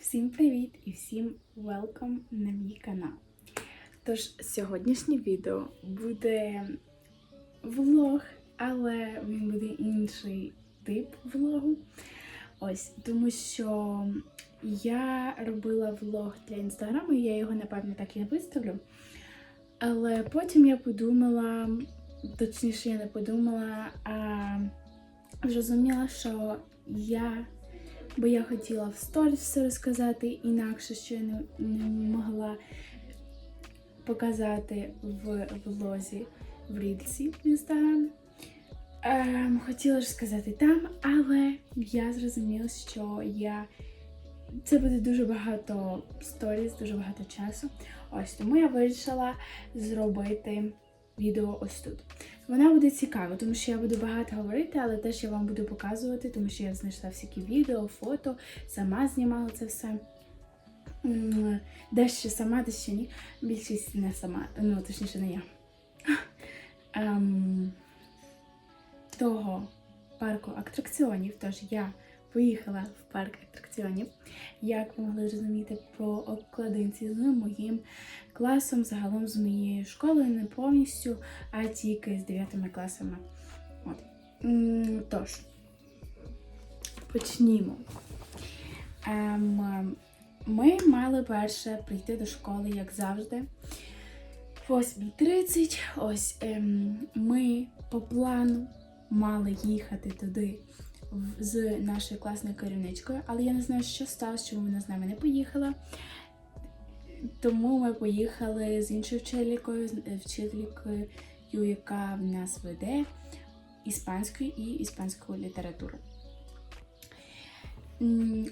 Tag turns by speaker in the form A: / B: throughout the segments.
A: Всім привіт і всім welcome на мій канал. Тож, сьогоднішнє відео буде влог, але він буде інший тип влогу. Ось, тому що я робила влог для інстаграму, і я його, напевно, так і виставлю. Але потім я подумала, точніше, я не подумала, а зрозуміла, що я бо я хотіла в сторіс все розказати інакше, що я не, не могла показати в влозі в рільсі в інстаграмі. Ем, хотіла ж сказати там, але я зрозуміла, що я це буде дуже багато сторіс, дуже багато часу. Ось тому я вирішила зробити відео ось тут. Вона буде цікава, тому що я буду багато говорити, але теж я вам буду показувати, тому що я знайшла всякі відео, фото, сама знімала це все. Дещо сама, дещо ні. Більшість не сама, ну точніше, не я. Ем, того парку атракціонів, тож я поїхала в парк атракціонів. Як ви могли зрозуміти по обкладинці з моїм класом, загалом з моєю школою, не повністю, а тільки з 9 класами. От. Тож, почнімо. Ем, ми мали перше прийти до школи, як завжди. В 8.30. Ось ем, ми по плану мали їхати туди з нашою класною керівничкою, але я не знаю, що сталося, чому вона з нами не поїхала. Тому ми поїхали з іншою вчителькою, е, вчителькою, яка в нас веде іспанською і іспанську літературу.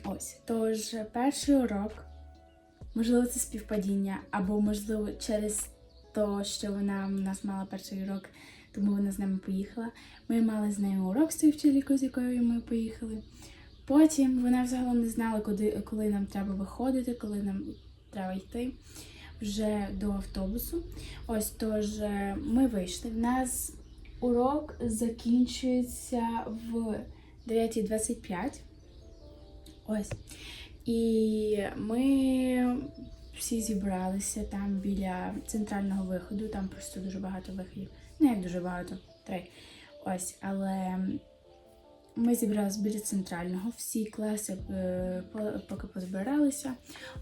A: Ось, тож перший урок, можливо, це співпадіння, або можливо через те, що вона в нас мала перший урок, тому вона з нами поїхала. Ми мали з нею урок з тією вчителькою, з якою ми поїхали. Потім вона взагалом не знала, куди, коли нам треба виходити, коли нам треба йти вже до автобусу. Ось тож е, ми вийшли. В нас урок закінчується в 9.25. Ось. І ми всі зібралися там біля центрального виходу, там просто дуже багато виходів. Ну, як дуже багато, три. Ось, але ми зібралися біля центрального, всі класи е, поки позбиралися.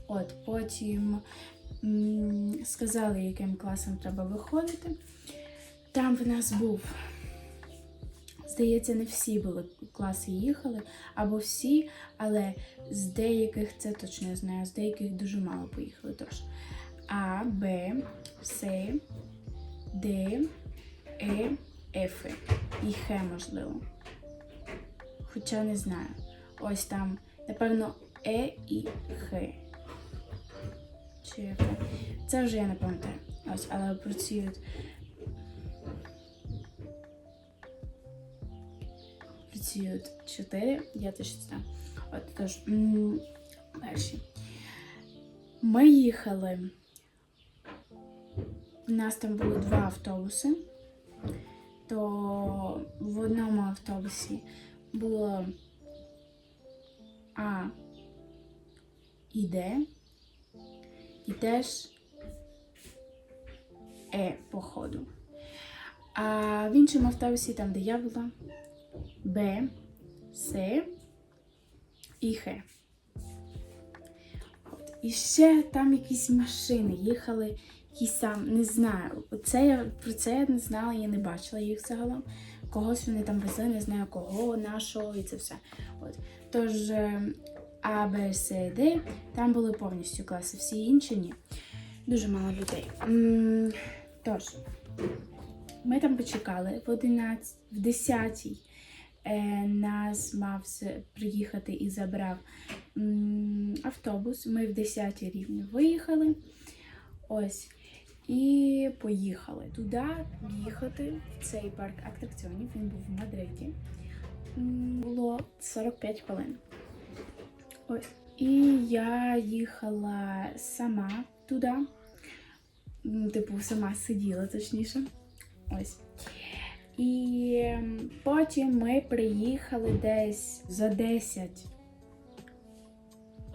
A: От потім сказали, яким класом треба виходити. Там в нас був, здається, не всі були класи їхали, або всі, але з деяких це точно я знаю, з деяких дуже мало поїхали. Тож А, Б, С, Д, Е, Ф і Х, можливо. Хоча не знаю. Ось там, напевно, Е і Х. Чи Ф. Це вже я не пам'ятаю. Ось, але працюють. Працюють чотири, я точно знаю. От тож, перші. Ми їхали. У нас там було два автобуси. То в одному автобусі було А і Д, і теж Е по ходу. А в іншому автобусі, там, де я була, Б, С і Х. І ще там якісь машини їхали, якісь там, не знаю. Це я про це я не знала, я не бачила їх загалом. Когось вони там везли, не знаю кого, нашого і це все. От. Тож е, А, Б, С, Д, там були повністю класи, всі інші ні. Дуже мало людей. Тож, ми там почекали в 11, в 10 е, нас мав приїхати і забрав автобус. Ми в 10 рівні виїхали. Ось. І поїхали туди їхати в цей парк атракціонів. Він був в Мадриді. Було 45 хвилин. Ось. І я їхала сама туди. Типу, сама сиділа, точніше. Ось. І потім ми приїхали десь за 10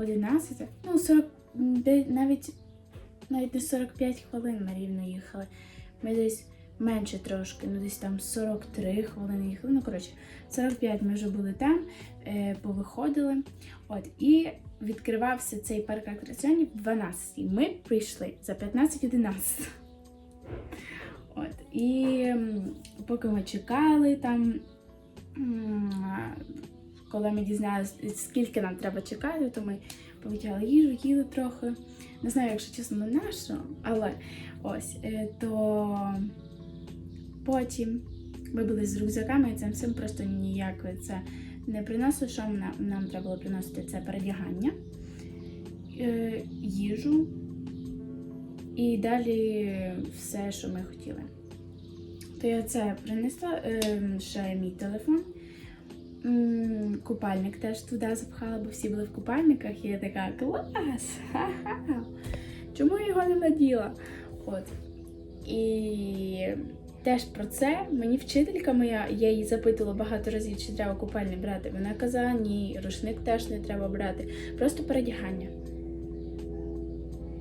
A: 11, ну 40, де, навіть, навіть не 45 хвилин ми рівно їхали. Ми десь менше трошки, ну десь там 43 хвилини їхали. Ну, коротше, 45 ми вже були там, е, повиходили. От, і відкривався цей парк атракціонів в 12. Ми прийшли за 15-11. От, і поки ми чекали там, коли ми дізналися, скільки нам треба чекати, то ми повитягли їжу, їли трохи. Не знаю, якщо чесно, на нашу, але ось е, то потім ми були з рюкзаками, і цим всім просто ніяк це не приносило. Що нам, нам треба було приносити це передягання, е, їжу і далі все, що ми хотіли. То я це принесла, е, ще мій телефон. Купальник теж туди запхала, бо всі були в купальниках, і я така клас! Ха-ха! Чому я його не наділа? От. І теж про це мені вчителька моя, я її запитувала багато разів, чи треба купальник брати. Вона казала, ні, рушник теж не треба брати, просто передягання.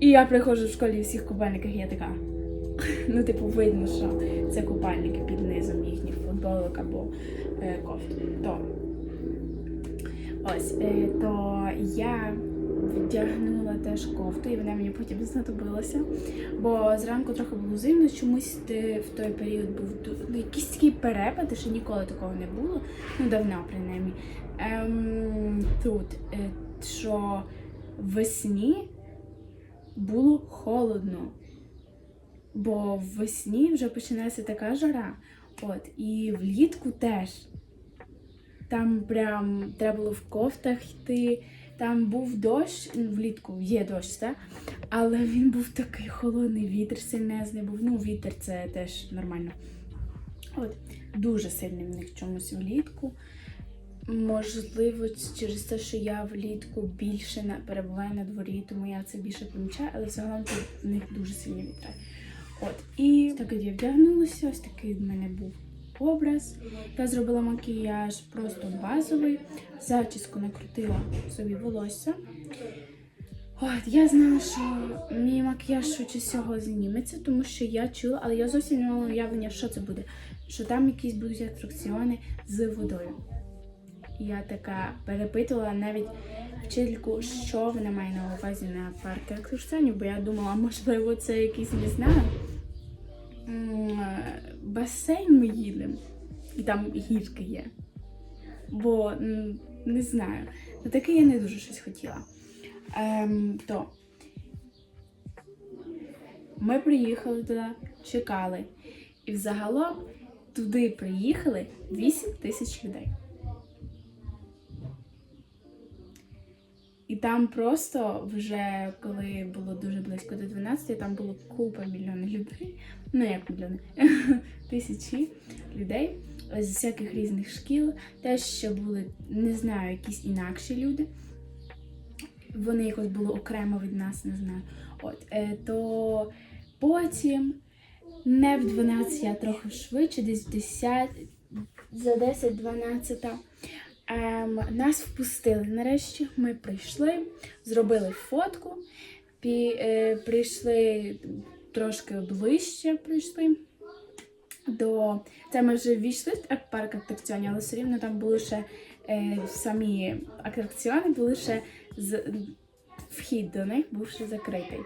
A: І я приходжу в школі в всіх купальниках, і я така. Ну, типу, видно, що це купальники під низом їхніх футболок або е, кофт. То ось, е, то я вдягнула теж кофту, і вона мені потім знадобилася. Бо зранку трохи було зимно, чомусь в той період був ну, якийсь такий перепад, ще ніколи такого не було. Ну, давно, принаймні. Ем, тут, е, що весні було холодно. Бо весні вже починається така жара. От, і влітку теж. Там прям треба було в кофтах йти. Там був дощ, ну, влітку є дощ, так? Але він був такий холодний, вітер сильнезний був. Ну, вітер це теж нормально. От, дуже сильний в них чомусь влітку. Можливо, через те, що я влітку більше перебуваю на дворі, тому я це більше помічаю, але загалом в них дуже сильні вітри. От, і так я вдягнулася, ось такий в мене був образ. Я зробила макіяж просто базовий, зачіску накрутила собі волосся. От, я знала, що мій макіяж швидше всього зніметься, тому що я чула, але я зовсім не мала уявлення, що це буде. Що там якісь будуть атракціони з водою. Я така перепитувала навіть вчительку, що вона має на увазі на парку атракціонів, бо я думала, можливо, це якийсь, не знаю, басейн ми їдемо, і там гірки є. Бо не знаю. На таке я не дуже щось хотіла. Ем, то ми приїхали туди, чекали. І взагалом туди приїхали 8 тисяч людей. І там просто вже коли було дуже близько до 12, там було купа мільйонів людей. Ну як мільйони, тисячі людей з всяких різних шкіл. Теж ще були, не знаю, якісь інакші люди. Вони якось були окремо від нас, не знаю. От, е, то потім не в 12, а трохи швидше, десь в 10, за 10-12. Ем, нас впустили. Нарешті ми прийшли, зробили фотку, пі, е, прийшли трошки ближче прийшли. До це ми вже війшли в парк атракціонів, але все рівно там були ще е, самі атракціони, були ще з вхід до них був ще закритий.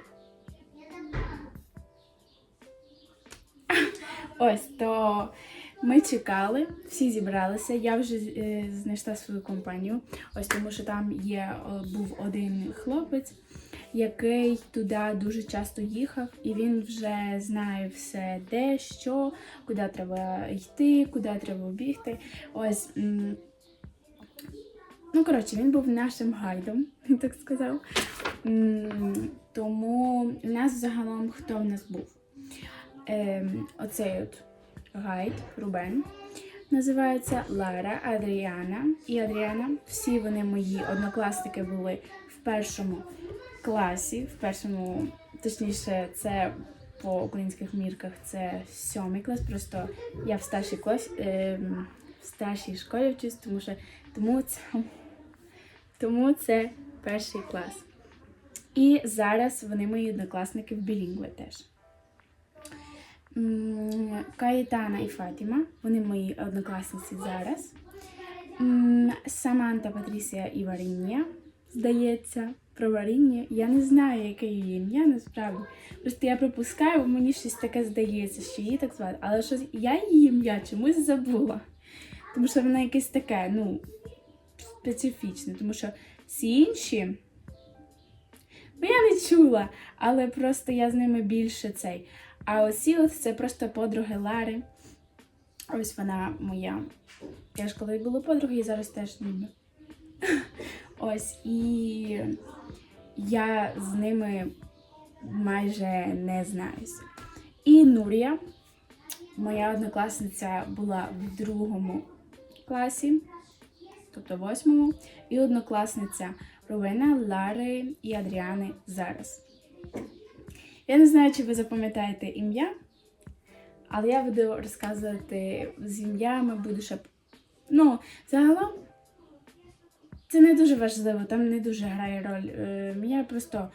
A: Ось то ми чекали, всі зібралися. Я вже е, знайшла свою компанію. Ось тому, що там є був один хлопець, який туди дуже часто їхав, і він вже знає все, де, що, куди треба йти, куди треба бігти. Ось. Ну, коротше, він був нашим гайдом, він так сказав. Тому в нас загалом хто в нас був? Ем, оцей от гайд Рубен. Називається Лара, Адріана і Адріана. Всі вони мої однокласники були в першому класі, в першому, точніше, це по українських мірках це сьомий клас. Просто я в старшій класі, ем, в старшій школі вчусь, тому що тому це, тому це перший клас. І зараз вони мої однокласники в білінгве теж. Каїтана і Фатіма, вони мої однокласниці зараз. Саманта, Патрісія і Варіння, здається, про Варіння. Я не знаю, яке її ім'я насправді. Просто я пропускаю, бо мені щось таке здається, що її так звати. Але щось я її ім'я чомусь забула. Тому що вона якесь таке, ну, специфічне. Тому що всі інші. Ну, я не чула, але просто я з ними більше цей. А оці от це просто подруги Лари. Ось вона моя. Я ж коли була подруги, і зараз теж ніби. Ось і я з ними майже не знаюся. І Нурія, моя однокласниця була в другому класі, тобто восьмому, і однокласниця Ровена, Лари і Адріани зараз. Я не знаю, чи ви запам'ятаєте ім'я, але я буду розказувати з ім'ями, буду ще. Ну, загалом це не дуже важливо, там не дуже грає роль е, ім'я, просто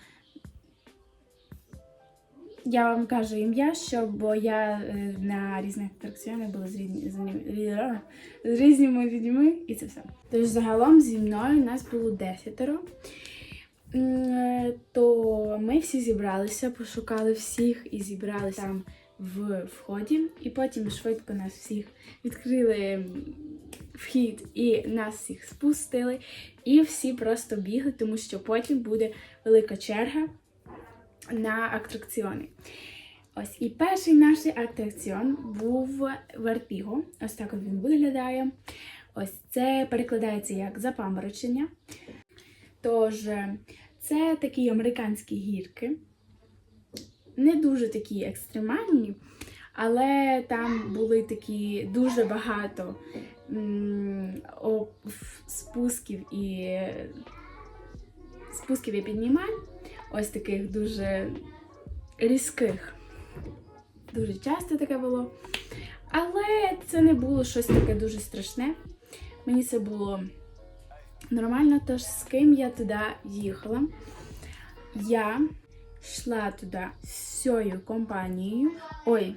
A: я вам кажу ім'я, щоб бо я е, на різних атракціонах була з, різні, з, рі- з різними людьми і це все. Тож загалом зі мною нас було десятеро. Е, То ми всі зібралися, пошукали всіх і зібралися там в вході, і потім швидко нас всіх відкрили вхід і нас всіх спустили, і всі просто бігли, тому що потім буде велика черга на атракціони. Ось і перший наш атракціон був Вертіго. Ось так він виглядає. Ось це перекладається як запаморочення. Тож, е, це такі американські гірки. Не дуже такі екстремальні, але там були такі дуже багато спусків і спусків і піднімань. Ось таких дуже різких. Дуже часто таке було. Але це не було щось таке дуже страшне. Мені це було нормально, тож з ким я туди їхала. Я йшла туди з всією компанією. Ой,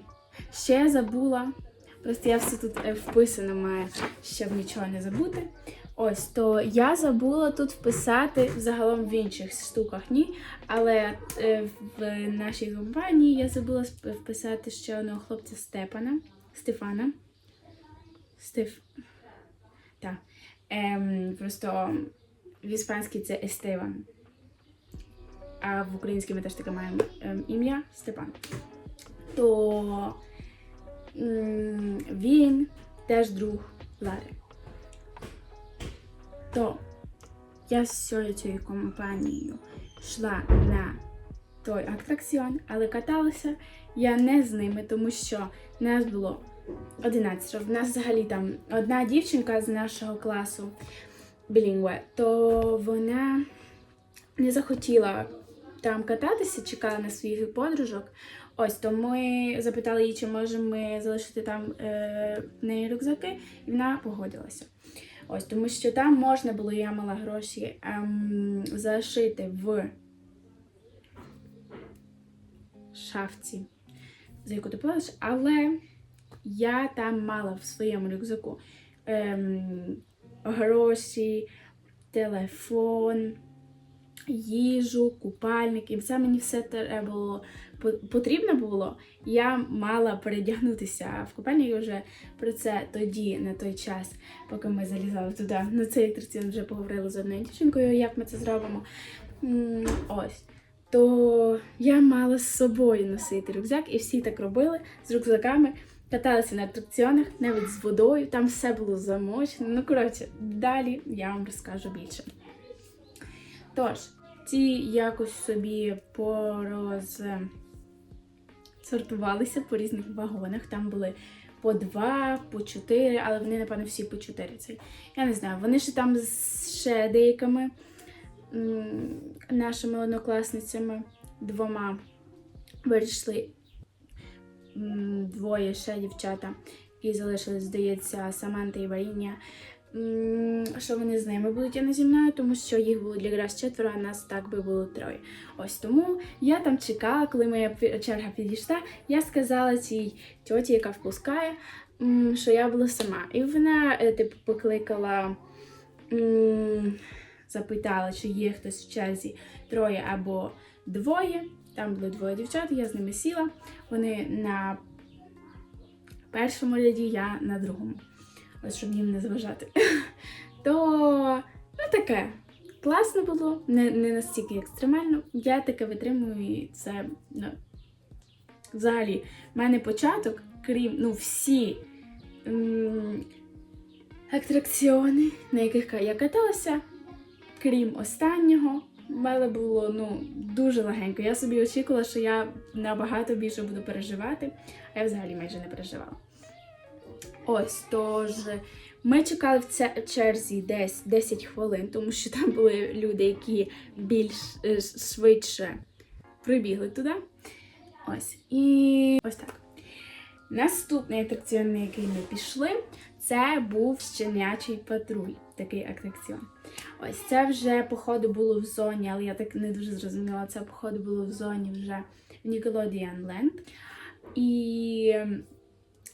A: ще я забула. Просто я все тут е, вписано маю, щоб нічого не забути. Ось, то я забула тут вписати загалом в інших штуках ні. Але е, в нашій компанії я забула вписати ще одного хлопця Степана. Стефана. Стеф. Так. Ем, просто в іспанській це Естеван. А в українській ми теж таке маємо ем, ім'я Степан. То м, він теж друг Лари. То я з всією цією компанією йшла на той атракціон, але каталася я не з ними, тому що нас було 11. В нас взагалі там одна дівчинка з нашого класу білінгве, то вона не захотіла там кататися, чекала на своїх подружок. Ось то ми запитали її, чи можемо ми залишити там е, в неї рюкзаки, і вона погодилася. Ось, тому що там можна було, я мала гроші ем, зашити в шафці, за яку ти платиш, але я там мала в своєму рюкзаку ем, гроші, телефон, їжу, купальник, і це мені все треба було потрібно було. Я мала передягнутися в купальник і вже про це тоді, на той час, поки ми залізали туди, на цей атракціон вже поговорили з одною дівчинкою, як ми це зробимо. Ось. То я мала з собою носити рюкзак, і всі так робили з рюкзаками. Каталися на атракціонах, навіть з водою, там все було замочено. Ну, коротше, далі я вам розкажу більше. Тож, ці якось собі порозсортувалися по різних вагонах. Там були по два, по чотири, але вони, напевно, всі по чотири. Це, я не знаю. Вони ще там з ще деякими нашими однокласницями двома вирішили двоє ще дівчата. І залишились, здається, Саманта і Варіння що вони з ними будуть, а не зі мною, тому що їх було для якраз четверо, а нас так би було троє. Ось тому я там чекала, коли моя черга підійшла, я сказала цій тьоті, яка впускає, що я була сама. І вона, е, типу, покликала, запитала, чи є хтось в черзі троє або двоє. Там було двоє дівчат, я з ними сіла. Вони на першому ряді, я на другому. Ось щоб їм не зважати. То ну таке. Класно було, не, не настільки екстремально. Я таке витримую, і це ну, взагалі в мене початок, крім ну, всі м, атракціони, на яких я каталася, крім останнього, в мене було ну, дуже легенько. Я собі очікувала, що я набагато більше буду переживати, а я взагалі майже не переживала. Ось, тож ми чекали в черзі десь 10 хвилин, тому що там були люди, які більш е, швидше прибігли туди. Ось. І ось так. Наступний атракціон, на який ми пішли, це був щенячий патруль. Такий атракціон. Ось це вже, походу, було в зоні, але я так не дуже зрозуміла. Це, походу, було в зоні вже в Nickelodeon Land. І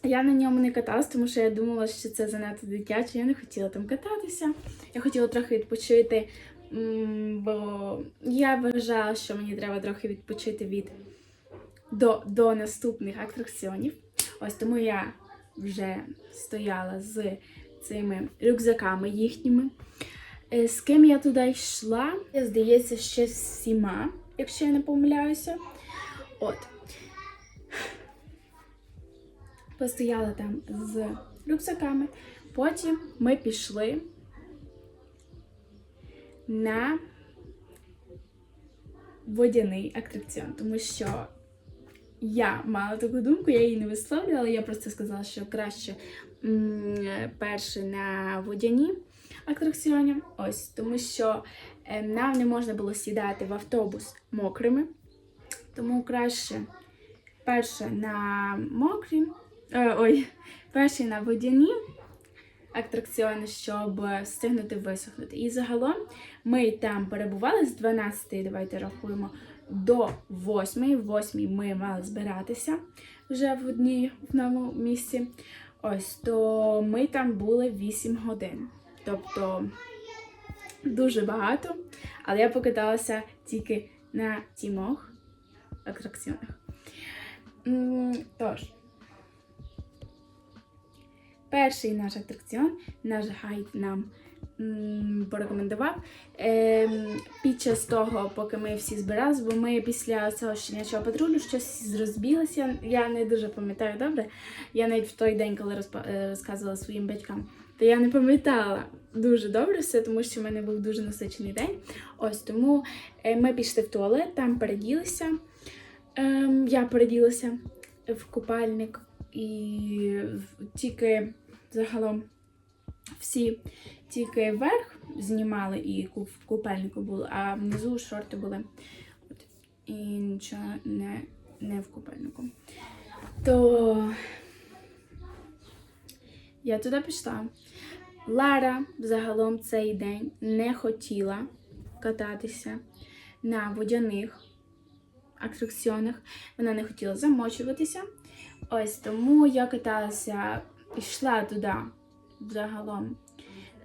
A: я на ньому не каталась, тому що я думала, що це занадто дитяче. Я не хотіла там кататися. Я хотіла трохи відпочити, бо я вважала, що мені треба трохи відпочити від до, до наступних атракціонів. Ось тому я вже стояла з цими рюкзаками їхніми. Е, З ким я туди йшла? Здається, ще з всіма, якщо я не помиляюся. От. Постояла там з рюкзаками. Потім ми пішли на водяний атракціон, тому що я мала таку думку, я її не висловлювала, я просто сказала, що краще м, перше на водяні атракціоні. Ось, тому що е, нам не можна було сідати в автобус мокрими, тому краще перше на мокрі, е, ой, перший на водяні атракціони, щоб встигнути висохнути. І загалом ми там перебували з 12, давайте рахуємо, до 8. В 8 ми мали збиратися вже в одній новому місці. Ось, то ми там були 8 годин. Тобто дуже багато, але я покаталася тільки на тімох атракціонах. Тож, перший наш атракціон, наш гайд нам порекомендував. Ем, під час того, поки ми всі збиралися, бо ми після цього щенячого патрулю щось розбіглися. Я не дуже пам'ятаю добре. Я навіть в той день, коли е, розказувала своїм батькам, то я не пам'ятала дуже добре все, тому що в мене був дуже насичений день. Ось тому е, ми пішли в туалет, там переділися. Ем, я переділася в купальник і тільки загалом всі тільки верх знімали і в купальнику були, а внизу шорти були. От. І нічого не, не в купальнику. То я туди пішла. Лара загалом цей день не хотіла кататися на водяних атракціонах. Вона не хотіла замочуватися. Ось тому я каталася, йшла туди загалом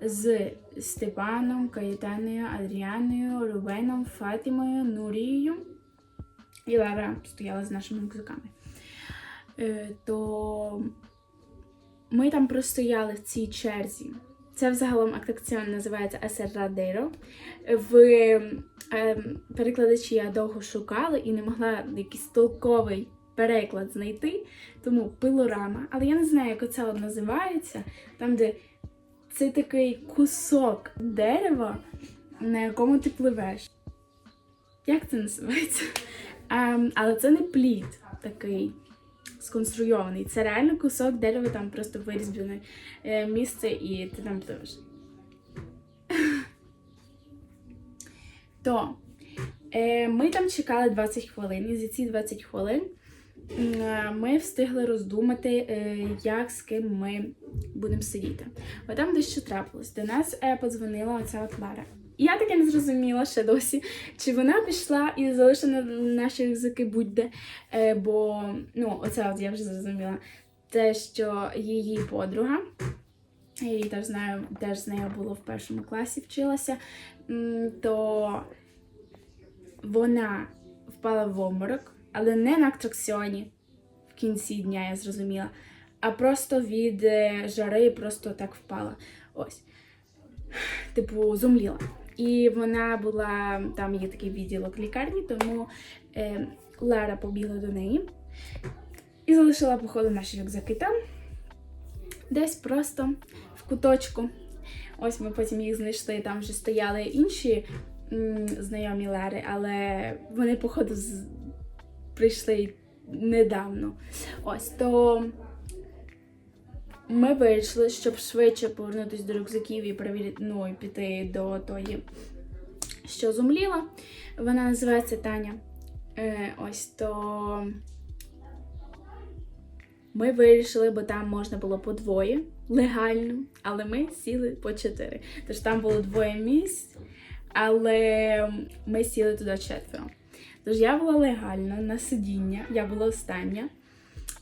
A: з Степаном, Каєтаною, Адріаною, Рубеном, Фатімою, Нурією. І Лара стояла з нашими рюкзаками. Е, то ми там простояли в цій черзі. Це взагалом атракціон називається Асеррадеро. В ем, перекладачі я довго шукала і не могла якийсь толковий переклад знайти, тому пилорама. Але я не знаю, як оце називається, там, де це такий кусок дерева, на якому ти пливеш. Як це називається? Ем, але це не плід такий сконструйований. Це реально кусок дерева, там просто вирізблене е, місце, і ти там пливеш. То е, ми там чекали 20 хвилин, і за ці 20 хвилин ми встигли роздумати, е, як з ким ми будемо сидіти. Бо там дещо трапилось. До нас е, подзвонила оця от Я таки не зрозуміла ще досі, чи вона пішла і залишила наші рюкзаки будь-де. Е, бо, ну, оце от я вже зрозуміла. Те, що її подруга, я її теж знаю, теж з нею було в першому класі вчилася, то вона впала в обморок, але не на атракціоні в кінці дня, я зрозуміла, а просто від е, жари просто так впала. Ось. Типу, зумліла. І вона була, там є такий відділок лікарні, тому е, Лара побігла до неї і залишила, походу, наші рюкзаки там, десь просто в куточку. Ось ми потім їх знайшли, там вже стояли інші м, знайомі Лари, але вони, походу, з... прийшли недавно. Ось то ми вирішили, щоб швидше повернутися до рюкзаків і перевірити, ну, і піти до тої, що зумліла. Вона називається Таня. Е, ось то ми вирішили, бо там можна було по двоє легально, але ми сіли по чотири. Тож там було двоє місць, але ми сіли туди четверо. Тож я була легально на сидіння, я була остання.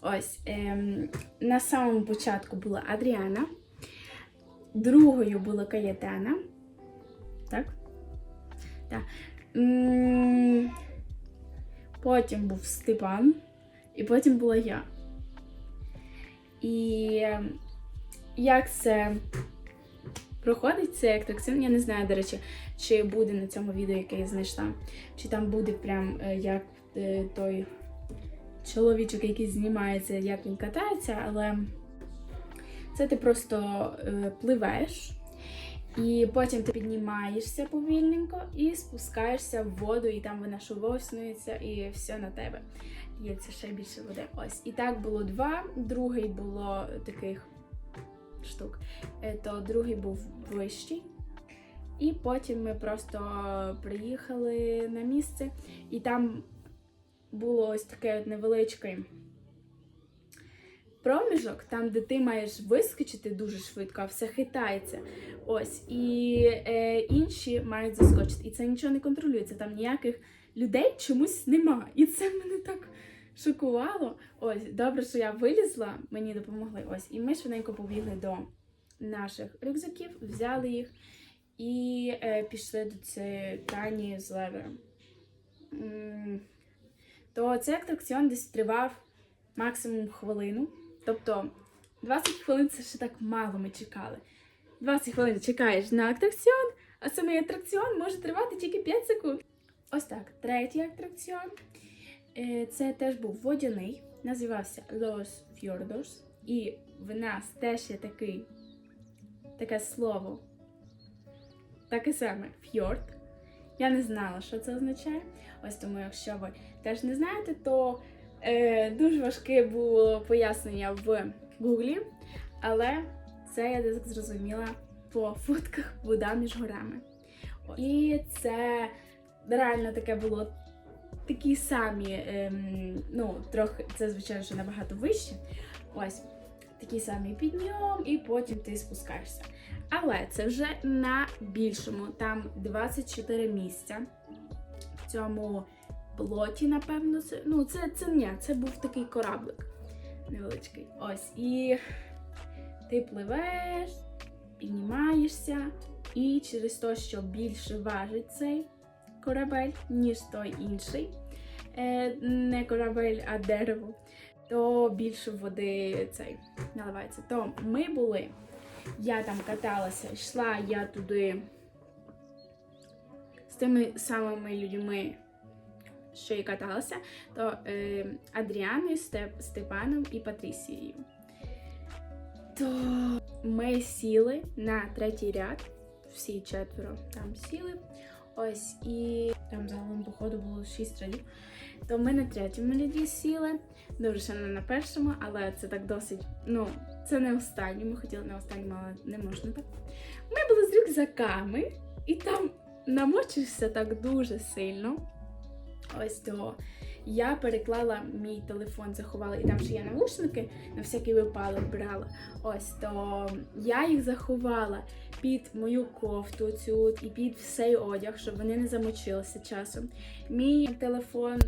A: Ось ем, на самому початку була Адріана, другою була Каєтана. Так? Так. Потім був Степан, і потім була я. І ем, як це проходить цей атракціон, я не знаю, до речі, чи буде на цьому відео, яке я знайшла, чи там буде прям е, як е, той чоловічок, який знімається, як він катається, але це ти просто е, пливеш, і потім ти піднімаєшся повільненько і спускаєшся в воду, і там вона шовоснується, і все на тебе. Лється ще більше води. Ось. І так було два. Другий було таких штук. То другий був вищий. І потім ми просто приїхали на місце, і там було ось таке невеличке проміжок, там, де ти маєш вискочити дуже швидко, а все хитається. Ось, і е, інші мають заскочити. І це нічого не контролюється. Там ніяких людей чомусь нема. І це мене так шокувало. Ось, добре, що я вилізла, мені допомогли. Ось, і ми швиденько побігли до наших рюкзаків, взяли їх і е, пішли до цієї Тані з Левером. То цей атракціон десь тривав максимум хвилину. Тобто 20 хвилин це ще так мало ми чекали. 20 хвилин чекаєш на атракціон, а самий атракціон може тривати тільки 5 секунд. Ось так, третій атракціон. Е, Це теж був водяний, називався Los Fjordos. І в нас теж є такий, таке слово, таке саме фьорд. Я не знала, що це означає. Ось тому, якщо ви теж не знаєте, то е, дуже важке було пояснення в Гуглі, але це я так зрозуміла по фотках вода між горами. І це реально таке було такі самі, ем, ну, трохи, це, звичайно, набагато вище. Ось такий самий підйом, і потім ти спускаєшся. Але це вже на більшому, там 24 місця. В цьому плоті, напевно, це. Ну, це, це ні, це був такий кораблик невеличкий. Ось. І ти пливеш, піднімаєшся, і через те, що більше важить цей корабель, ніж той інший, е, не корабель, а дерево, то більше води цей наливається. То ми були, я там каталася, йшла я туди з тими самими людьми, що і каталася, то е, Адріаною, Степ, Степаном і Патрісією. То ми сіли на третій ряд, всі четверо там сіли. Ось, і там загалом, походу, було шість рядів. То ми на третьому ряді сіли. Добре, ще не на першому, але це так досить. Ну, це не останнє. Ми хотіли на останньому, але не можна так. Ми були з рюкзаками, і там намочився так дуже сильно. Ось то. Я переклала мій телефон, заховала, і там ще є навушники, на всякий випадок брала. Ось то я їх заховала під мою кофту цю і під всей одяг, щоб вони не замочилися часом. Мій телефон